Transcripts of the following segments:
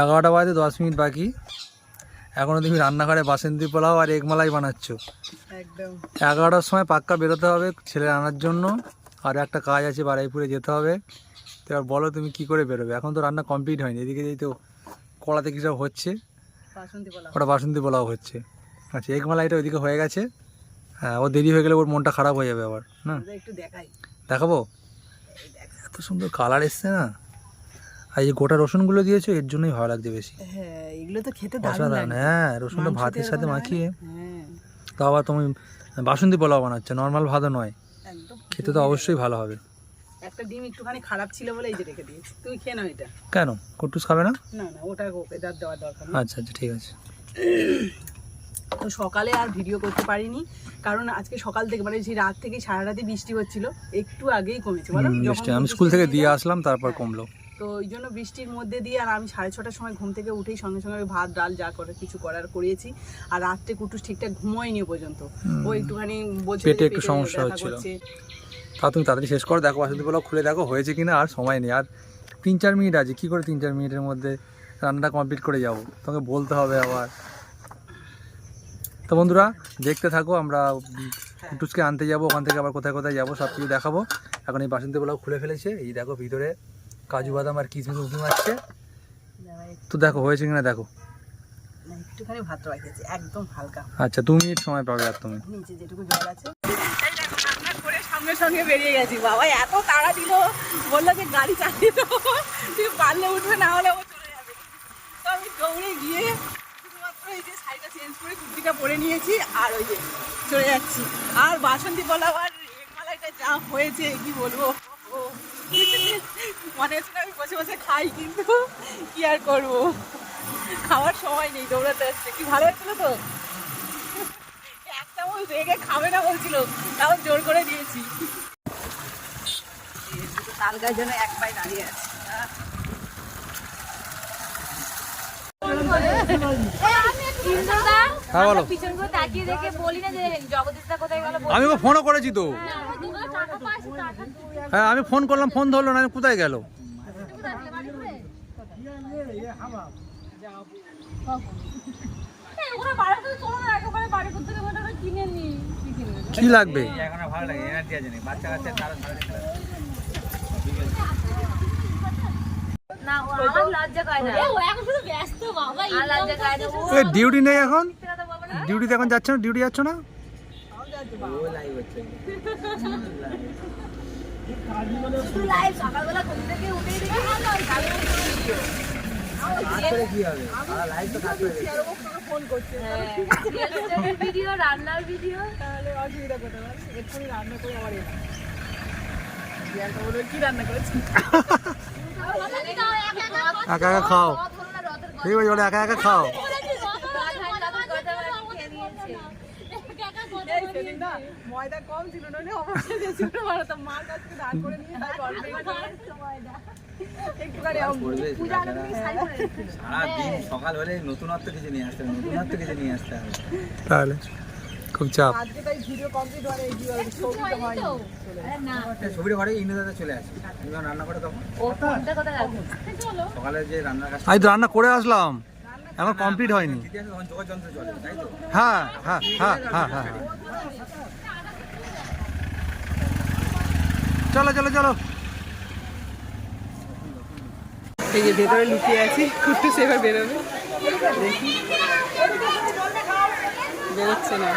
এগারোটা বাজে দশ মিনিট বাকি। এখনও তুমি রান্নাঘরে বাসন্তী পোলাও আর এগমালাই বানাচ্ছ। একদম। এগারোটার সময় পাক্কা বেরোতে হবে ছেলে আনার জন্য। আর একটা কাজ আছে বারাইপুরে যেতে হবে। তো এবার বলো তুমি কি করে বেরোবে? এখন তো রান্না কমপ্লিট হয়নি। এদিকে যেই তো কড়াতে কী সব হচ্ছে ওটা বাসন্তী পোলাও হচ্ছে। আচ্ছা এগমালাইটা ওইদিকে হয়ে গেছে। হ্যাঁ ও দেরি হয়ে গেলে ওর মনটা খারাপ হয়ে যাবে আবার না? দেখাবো? এত সুন্দর কালার এসছে না? আর এই গোটা রসুনগুলো দিয়েছ এর জন্যই ভালো লাগছে বেশি। হ্যাঁ এগুলো তো খেতে দারুণ অসাধারণ লাগে। হ্যাঁ রসুনটা ভাতের সাথে মাখিয়ে। হ্যাঁ। তো আবার তুমি বাসন্তী পোলাও বানাচ্ছো নর্মাল ভাতও নয়। একদম খেতে তো অবশ্যই ভালো হবে। একটা ডিম একটুখানি খারাপ ছিল বলে এই যে রেখে দিয়েছি। তুই খেয়ে নাও এটা। কেন? কটুস খাবে না? না না ওটা দাঁত দেওয়ার দরকার আচ্ছা আচ্ছা ঠিক আছে। তো সকালে আর ভিডিও করতে পারিনি কারণ আজকে সকাল থেকে মানে সেই রাত থেকে সারা রাতে বৃষ্টি হচ্ছিল একটু আগেই কমেছে বলো? আমি স্কুল থেকে দিয়ে আসলাম তারপর হ্যাঁ। কমলো। তো ওই জন্য বৃষ্টির মধ্যে দিয়ে আর আমি সাড়ে ছটার সময় ঘুম থেকে উঠেই সঙ্গে সঙ্গে আমি ভাত ডাল যা করে কিছু করার করিয়েছি আর রাত্রে কুটুস ঠিকঠাক ঘুমোয়নি পর্যন্ত। ও একটুখানি বলছে পেটে একটু সমস্যা হচ্ছিল। তা তুমি তাড়াতাড়ি শেষ করো দেখো বাসন্তী পোলাও খুলে দেখো হয়েছে কিনা আর সময় নেই। আর তিন চার মিনিট আছে কী করে তিন চার মিনিটের মধ্যে রান্নাটা কমপ্লিট করে যাব? তোমাকে বলতে হবে আবার। তো বন্ধুরা দেখতে থাকো আমরা কুটুসকে আনতে যাব ওখান থেকে আবার কোথায় কোথায় যাব সব কিছু দেখাবো। এখন এই বাসন্তী পোলাও খুলে ফেলেছে এই দেখো ভিতরে। কাজু বাদাম আর কিশমিশ উঁকি মারছে। তো দেখো হয়েছে কিনা দেখো। একটুখানি ভাত একদম হালকা। আচ্ছা দু মিনিট সময় পাবে আর তুমি। নিচে যেটুকু জল আছে। সঙ্গে সঙ্গে বেরিয়ে গেছি। বাবা এত তাড়া দিল। বলল যে গাড়ি চালিয়ে দেবো। তুই পারলে উঠবে না হলে ও চলে যাবে। তো আমি দৌড়ে গিয়ে শুধুমাত্র এই যে শাড়িটা চেঞ্জ করে কুর্তিটা পরে নিয়েছি আর ওই যে চলে যাচ্ছি। আর বাসন্তী আর রেগমালাইটা যা হয়েছে কি বলব? ও। মনে হচ্ছে আমি বসে বসে খাই কিন্তু কি আর করব? খাওয়ার সময় নেই দৌড়াতে হচ্ছে কি ভালো তো? একটা রেগে খাবে না বলছিল তাও জোর করে দিয়েছি। জন্য এক পায়ে দাঁড়িয়ে আছে। হ্যাঁ আমি ফোনও করেছি তো। টাকা হ্যাঁ আমি ফোন করলাম ফোন ধরলো না আমি কোথায় গেল? কি লাগবে? ডিউটি নেই এখন? ডিউটিতে এখন যাচ্ছ না? ডিউটি যাচ্ছ না? শুধু লাইভ সকালবেলা ঘুম থেকে উঠেই দেখি ভিডিও রান্নার ভিডিও তাহলে অসুবিধা করতে পারছি এক্ষুনি রান্না করে আবার একা একা খাও। ঠিক আছে একা একা খাও এই সেদিন না ময়দা কম ছিল নইলে অবশ্যই যে ছোট বাড়াতাম মার কাছ থেকে ধার করে নিয়ে তাই গল্প সকাল হলে নতুনত্ব কিছু নিয়ে আসতে হবে নতুনত্ব কিছু নিয়ে আসতে হবে তাহলে খুব চাপ হয় আমি তো রান্না করে আসলাম এখন কমপ্লিট হয়নি তো হ্যাঁ হ্যাঁ হ্যাঁ হ্যাঁ হ্যাঁ চলো চলো চলো। এই যে ভেতরে লুকিয়ে আছি একটু সেবার বেরোবে। দেখি। বেরোচ্ছে না।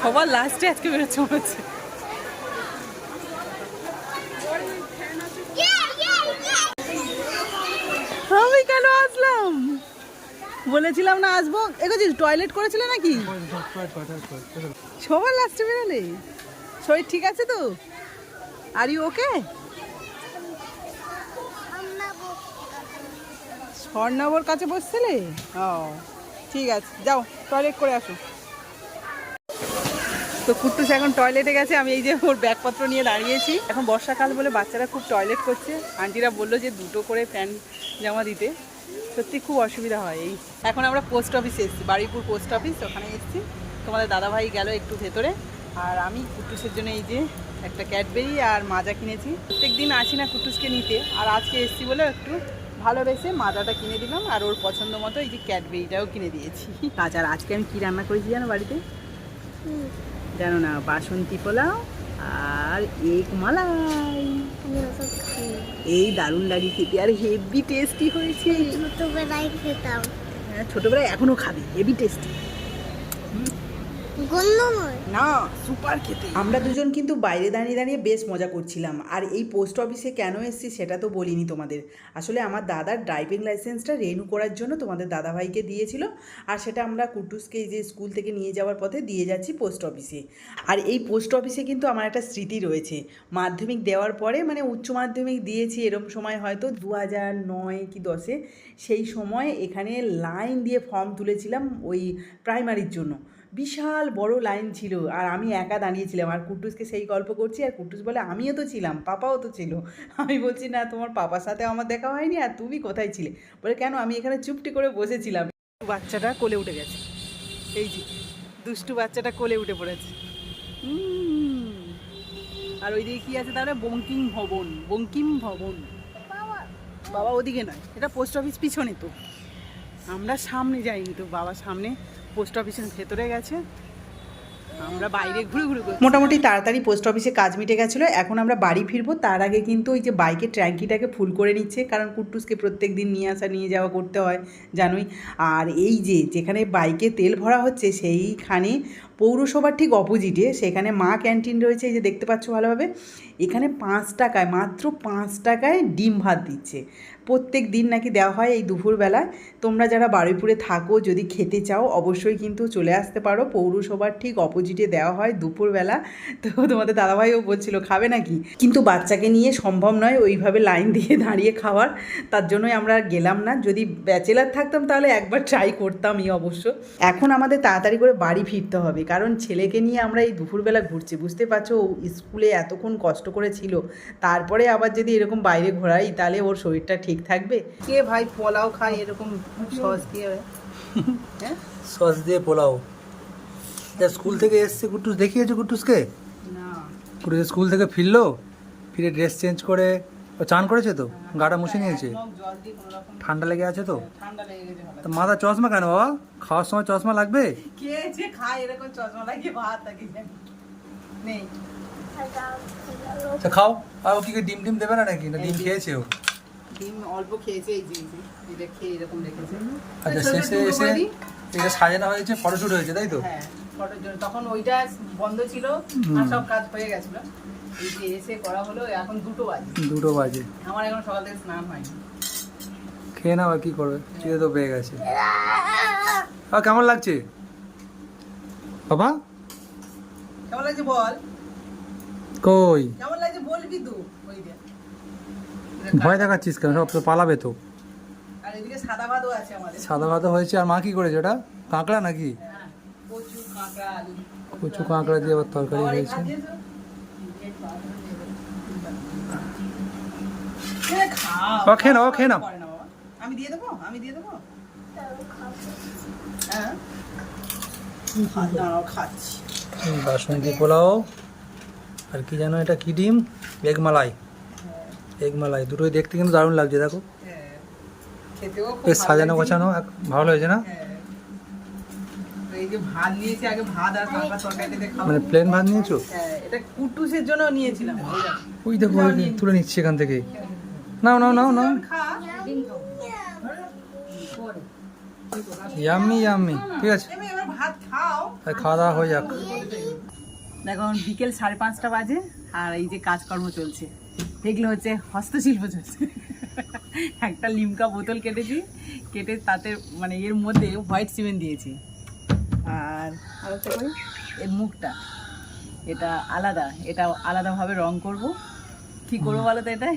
সবার লাস্টে আজকে বেরোচ্ছে হচ্ছে। আমি কেন আসলাম? বলেছিলাম না আসব। এগোছি টয়লেট করেছিলে নাকি? সবার লাস্টে বেরোলে? শরীর ঠিক আছে তো? আর ইউ ওকে স্বর্ণাবর কাছে বসছিলে? ও, ঠিক আছে। যাও টয়লেট করে আসো। তো কুট্টুস এখন টয়লেটে গেছে, আমি এই যে ওর ব্যাগপত্র নিয়ে দাঁড়িয়েছি। এখন বর্ষাকাল বলে বাচ্চারা খুব টয়লেট করছে। আন্টিরা বলল যে দুটো করে প্যান্ট জামা দিতে। সত্যি খুব অসুবিধা হয় এই। এখন আমরা পোস্ট অফিসে এসেছি, বাড়িপুর পোস্ট অফিস ওখানে এসেছি। তোমাদের দাদাভাই গেল একটু ভেতরে। আর আমি কুট্টুসের জন্য এই যে একটা ক্যাডবেরি আর মাজা কিনেছি। প্রত্যেক দিন আসি না কুটুসকে নিতে আর আজকে এসেছি বলে একটু ভালোবেসে মাজাটা কিনে দিলাম আর ওর পছন্দ মতো এই যে ক্যাডবেরিটাও কিনে দিয়েছি। আর আজকে আমি কী রান্না করেছি জানো বাড়িতে? জানো না বাসন্তী পোলাও আর এক মালাই। এই দারুণ লাগে খেতে আর হেভি টেস্টি হয়েছে। ছোটবেলায় খেতাম। হ্যাঁ, ছোটবেলায় এখনও খাবি হেভি টেস্টি নয় না সুপার খেতে। আমরা দুজন কিন্তু বাইরে দাঁড়িয়ে দাঁড়িয়ে বেশ মজা করছিলাম। আর এই পোস্ট অফিসে কেন এসেছি সেটা তো বলিনি তোমাদের। আসলে আমার দাদার ড্রাইভিং লাইসেন্সটা রেনু করার জন্য তোমাদের দাদাভাইকে দিয়েছিল আর সেটা আমরা কুটুসকে যে স্কুল থেকে নিয়ে যাওয়ার পথে দিয়ে যাচ্ছি পোস্ট অফিসে আর এই পোস্ট অফিসে কিন্তু আমার একটা স্মৃতি রয়েছে। মাধ্যমিক দেওয়ার পরে মানে উচ্চ মাধ্যমিক দিয়েছি এরম সময় হয়তো দু হাজার নয় কি দশে সেই সময় এখানে লাইন দিয়ে ফর্ম তুলেছিলাম ওই প্রাইমারির জন্য। বিশাল বড় লাইন ছিল। আর আমি একা দাঁড়িয়েছিলাম। আর কুটুসকে সেই গল্প করছি, আর কুটুস বলে, আমিও তো ছিলাম, পাপাও তো ছিল। আমি বলছি, না, তোমার পাপার সাথে আমার দেখা হয়নি, আর তুমি কোথায় ছিলে? বলে, কেন? আমি এখানে চুপটি করে বসেছিলাম। বাচ্চাটা কোলে উঠে গেছে। এই যে, দুষ্টু বাচ্চাটা কোলে উঠে পড়েছে। আর ওইদিকে কি আছে তাহলে? বঙ্কিম ভবন বঙ্কিম ভবন। বাবা ওদিকে নয়, এটা পোস্ট অফিস পিছনে তো। আমরা সামনে যাইনি তো, বাবা সামনে পোস্ট অফিসের ভেতরে গেছে। আমরা বাইরে ঘুরে ঘুরে মোটামুটি তাড়াতাড়ি পোস্ট অফিসে কাজ মিটে গেছিল। এখন আমরা বাড়ি ফিরবো, তার আগে কিন্তু ওই যে বাইকের ট্যাঙ্কিটাকে ফুল করে নিচ্ছে, কারণ কুট্টুসকে প্রত্যেক দিন নিয়ে আসা, নিয়ে যাওয়া করতে হয়, জানোই। আর এই যে যেখানে বাইকে তেল ভরা হচ্ছে, সেইখানে পৌরসভার ঠিক অপোজিটে সেখানে মা ক্যান্টিন রয়েছে, এই যে দেখতে পাচ্ছ ভালোভাবে, এখানে পাঁচ টাকায়, মাত্র পাঁচ টাকায় ডিম ভাত দিচ্ছে। প্রত্যেক দিন নাকি দেওয়া হয় এই দুপুরবেলায়। তোমরা যারা বারুইপুরে থাকো, যদি খেতে চাও, অবশ্যই কিন্তু চলে আসতে পারো। পৌরসভার ঠিক অপোজিটে দেওয়া হয় দুপুরবেলা। তো তোমাদের দাদাভাইও বলছিল, খাবে নাকি? কিন্তু বাচ্চাকে নিয়ে সম্ভব নয় ওইভাবে লাইন দিয়ে দাঁড়িয়ে খাওয়ার। তার জন্যই আমরা গেলাম না। যদি ব্যাচেলার থাকতাম, তাহলে একবার ট্রাই করতামই অবশ্য। এখন আমাদের তাড়াতাড়ি করে বাড়ি ফিরতে হবে। কারণ ছেলেকে নিয়ে আমরা এই দুপুরবেলা ঘুরছি বুঝতে পারছ? ও স্কুলে এতক্ষণ কষ্ট করে ছিল তারপরে আবার যদি এরকম বাইরে ঘোরাই তাহলে ওর শরীরটা ঠিক থাকবে? কে ভাই পোলাও খায় এরকম সস দিয়ে? হ্যাঁ? সস দিয়ে পোলাও। যা স্কুল থেকে এসছে কুটুস? দেখিয়েছো কুটুসকে? না। কুটুস স্কুল থেকে ফিরলো ফিরে ড্রেস চেঞ্জ করে চান করেছে তো? গাটা মুছে নিয়েছে? ঠান্ডা লেগে আছে তো? তো মাথা চশমা কেন বাবা? খাওয়ার সময় চশমা লাগবে? খাও। আর ও কি ডিম ডিম দেবে না নাকি? না ডিম খেয়েছে ও? ডিম অল্প খেয়েছে এই যে এই যে, এটা খেয়ে এরকম রেখেছে। আচ্ছা শেষে এসে এটা সাজানো হয়েছে ফটোশুট হয়েছে তাই তো? হ্যাঁ ফটোর জন্য তখন ওইটা বন্ধ ছিল আর সব কাজ হয়ে গেছিল। এই যে এসে করা হলো এখন দুটো বাজে। দুটো বাজে। আমার এখন সকাল থেকে স্নান হয়নি। খেয়ে নাও আর কি করবে? চিড়ে তো পেয়ে গেছে। আর কেমন লাগছে? বাবা? কেমন লাগছে বল? কই? কেমন লাগছে বলবি তো? ওই যে ভয় দেখাচ্ছিস কেন? সব তো পালাবে তো। সাদা ভাতও হয়েছে। আর মা কি করেছে ওটা? কাঁকড়া নাকি? হ্যাঁ কচু কাঁকড়া দিয়ে আবার তরকারি হয়েছে। খাও, ও, খেয়ে নাও, ও, খেয়ে নাও। আমি দিয়ে দেবো? আমি দিয়ে দেবো? হ্যাঁ? বাসন্তী পোলাও আর কি জানো এটা কি ডিম? এগ মালাই এগ মালাই দুটোই দেখতে কিন্তু দারুণ লাগছে দেখো। হ্যাঁ। খেতেও খুব বেশ সাজানো গোছানো ভালো হয়েছে না? হ্যাঁ। তো এই যে ভাত নিয়েছি আগে ভাত আর কাঁকড়া তরকারিতে খাব। মানে প্লেন ভাত নিয়েছো? হ্যাঁ, এটা কুটুসের জন্য নিয়েছিলাম। ওই দেখো, তুলে নিচ্ছি এখান থেকে। নাও নাও নাও নাও। ইয়াম্মি ইয়াম্মি ঠিক আছে। ভাত খাওয়া দাওয়া হয়ে যাক। দেখো বিকেল সাড়ে পাঁচটা বাজে, আর এই যে কাজকর্ম চলছে। এগুলো হচ্ছে হস্তশিল্প চলছে। একটা লিমকা বোতল কেটেছি, কেটে তাতে মানে এর মধ্যে হোয়াইট সিমেন্ট দিয়েছি। আর আর একটা করি, এর মুখটা, এটা আলাদা, এটা আলাদাভাবে রং করব। কি করব বলো তো এটা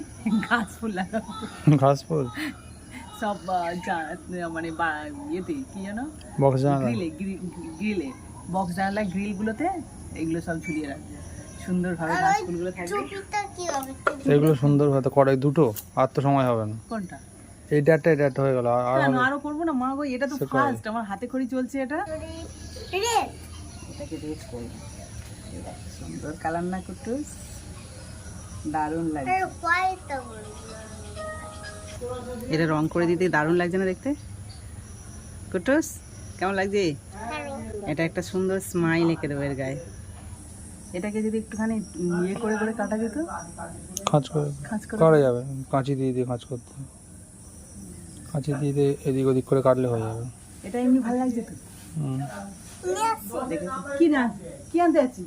গাছ ফুল লাগাবো ঘাস ফুল? সব মানে ইয়েতে কি জানো? বক্স জানালা। গ্রিলে গ্রিলে। বক্স জানালা গ্রিলগুলোতে এগুলো সব ঝুলিয়ে রাখবে সুন্দরভাবে ঘাস ফুলগুলো থাকবে। টুপিটা কি হবে? এগুলো সুন্দর হয়তো করে দুটো আর তো সময় হবে না। কোনটা? এটা হয়ে গেল। আর করব না? মা গো এটা তো ফার্স্ট আমার হাতে খড়ি চলছে এটা। এটাকে রেড করব। সুন্দর কালার না দারুণ লাগে আর হোয়াইটটা বলব এটা রং করে দিতে দারুণ লাগছে না দেখতে? কুটুস কেমন লাগছে? এটা একটা সুন্দর স্মাইল এঁকে দেবো এর গায়ে। এটাকে যদি একটুখানি ইয়ে করে করে কাটা যেত? খাঁচ করে করে করা যাবে। কাঁচি দিয়ে দিয়ে খাঁচ করতে। কাঁচি দিয়ে দিয়ে এদিক ওদিক করে কাটলে হয়ে যাবে। এটা এমনি ভালো লাগছে তো? কি না কি আনতে আছি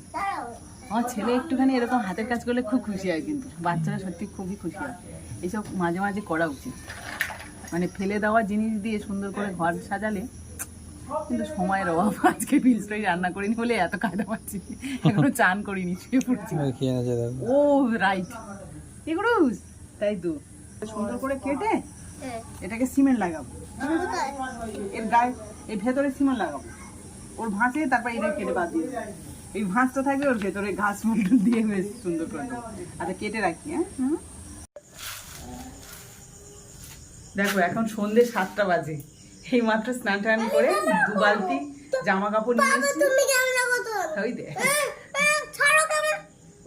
আমার ছেলে একটুখানি এরকম হাতের কাজ করলে খুব খুশি হয় কিন্তু। বাচ্চারা সত্যি খুবই খুশি হয়। এইসব মাঝে মাঝে করা উচিত। মানে ফেলে দেওয়া জিনিস দিয়ে সুন্দর করে ঘর সাজালে কিন্তু সময়ের অভাব। আজকে বিলসটাই রান্না করিনি বলে এত কায়দা পাচ্ছি। এখনও চান করিনি শুয়ে পড়ছি। Oh right. এগুলো তাই তো। সুন্দর করে কেটে এটাকে সিমেন্ট লাগাবো। এর গায়ে এর ভেতরে সিমেন্ট লাগাবো। ওর ভাঁজে তারপর এটা কেটে বাদ দিয়ে। এই ভাঁজটা থাকবে ওর ভেতরে ঘাস মুল দিয়ে বেশ সুন্দর করে আচ্ছা কেটে রাখি হ্যাঁ? দেখো এখন সন্ধে সাতটা বাজে। এই মাত্র স্নান টান করে দু বালতি জামা কাপড় নিয়ে ওই দে।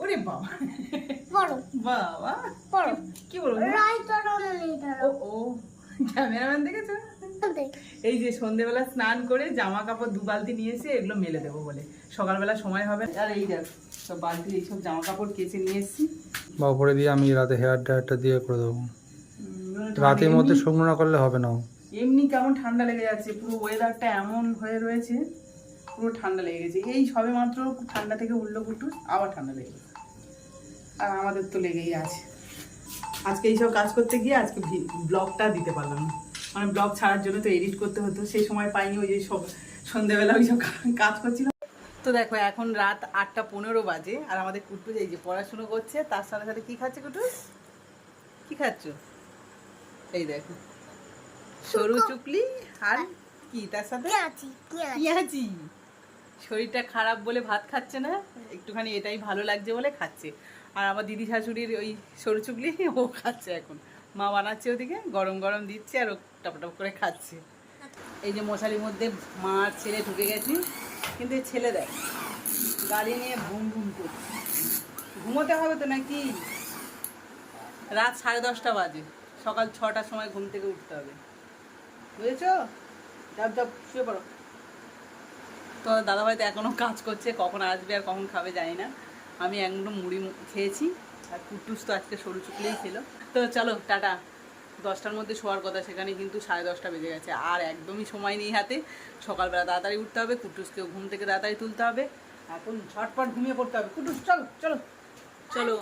ওরে বাবা। বাবা। পড়ো। কি বলব? ও ও। ক্যামেরাম্যান দেখেছ? এই যে সন্ধেবেলা স্নান করে জামা কাপড় দু বালতি নিয়ে এসে এগুলো মেলে দেবো বলে। সকালবেলা সময় হবে। আর এই দেখ সব বালতি এইসব জামা কাপড় কেচে নিয়ে এসেছি। বা উপরে দিয়ে আমি রাতে হেয়ার ড্রায়ারটা দিয়ে করে দেবো। উম, রাতের মধ্যে শুকনো না করলে হবে না। এমনি কেমন ঠান্ডা লেগে যাচ্ছে পুরো ওয়েদারটা এমন হয়ে রয়েছে পুরো ঠান্ডা লেগে গেছে। এই সবে মাত্র ঠান্ডা থেকে উঠল কুটু আবার ঠান্ডা লেগে গেছে। আর আমাদের তো লেগেই আছে। আজকে এইসব কাজ করতে গিয়ে আজকে ব্লগটা দিতে পারলাম না। মানে ব্লগ ছাড়ার জন্য তো এডিট করতে হতো সেই সময় পাইনি ওই যে সব সন্ধ্যেবেলা ওই সব কাজ করছিলাম। তো দেখো এখন রাত আটটা পনেরো বাজে আর আমাদের কুটুস এই যে পড়াশুনো করছে তার সাথে সাথে কি খাচ্ছে কুটুস কি খাচ্ছ? এই দেখো সরু চুকলি আর কি তার সাথে? পেঁয়াজি। শরীরটা খারাপ বলে ভাত খাচ্ছে না একটুখানি এটাই ভালো লাগছে বলে খাচ্ছে। আর আমার দিদি শাশুড়ির ওই সরু চুকলি ও খাচ্ছে এখন। মা বানাচ্ছে ওদিকে, গরম গরম দিচ্ছে আর ও টপটপ করে খাচ্ছে। এই যে মশারির মধ্যে মা আর ছেলে ঢুকে গেছি, কিন্তু ছেলে দেখ, গাড়ি নিয়ে ঘুম ঘুম করছে। ঘুমোতে হবে তো নাকি? রাত সাড়ে দশটা বাজে, সকাল ছটার সময় ঘুম থেকে উঠতে হবে। বুঝেছ? যাপ যাপ শুয়ে পড়ো। তো দাদাভাই তো এখনও কাজ করছে, কখন আসবে আর কখন খাবে জানি না। আমি একদম মুড়ি খেয়েছি, আর কুটুস তো আজকে সরু চুকলেই ছিল। তো চলো, টাটা। দশটার মধ্যে শোয়ার কথা, সেখানে কিন্তু সাড়ে দশটা বেজে গেছে। আর একদমই সময় নেই হাতে। সকালবেলা তাড়াতাড়ি উঠতে হবে, কুটুসকেও ঘুম থেকে তাড়াতাড়ি তুলতে হবে। এখন ঝটপট ঘুমিয়ে পড়তে হবে। কুটুস, চলো চলো। চলো।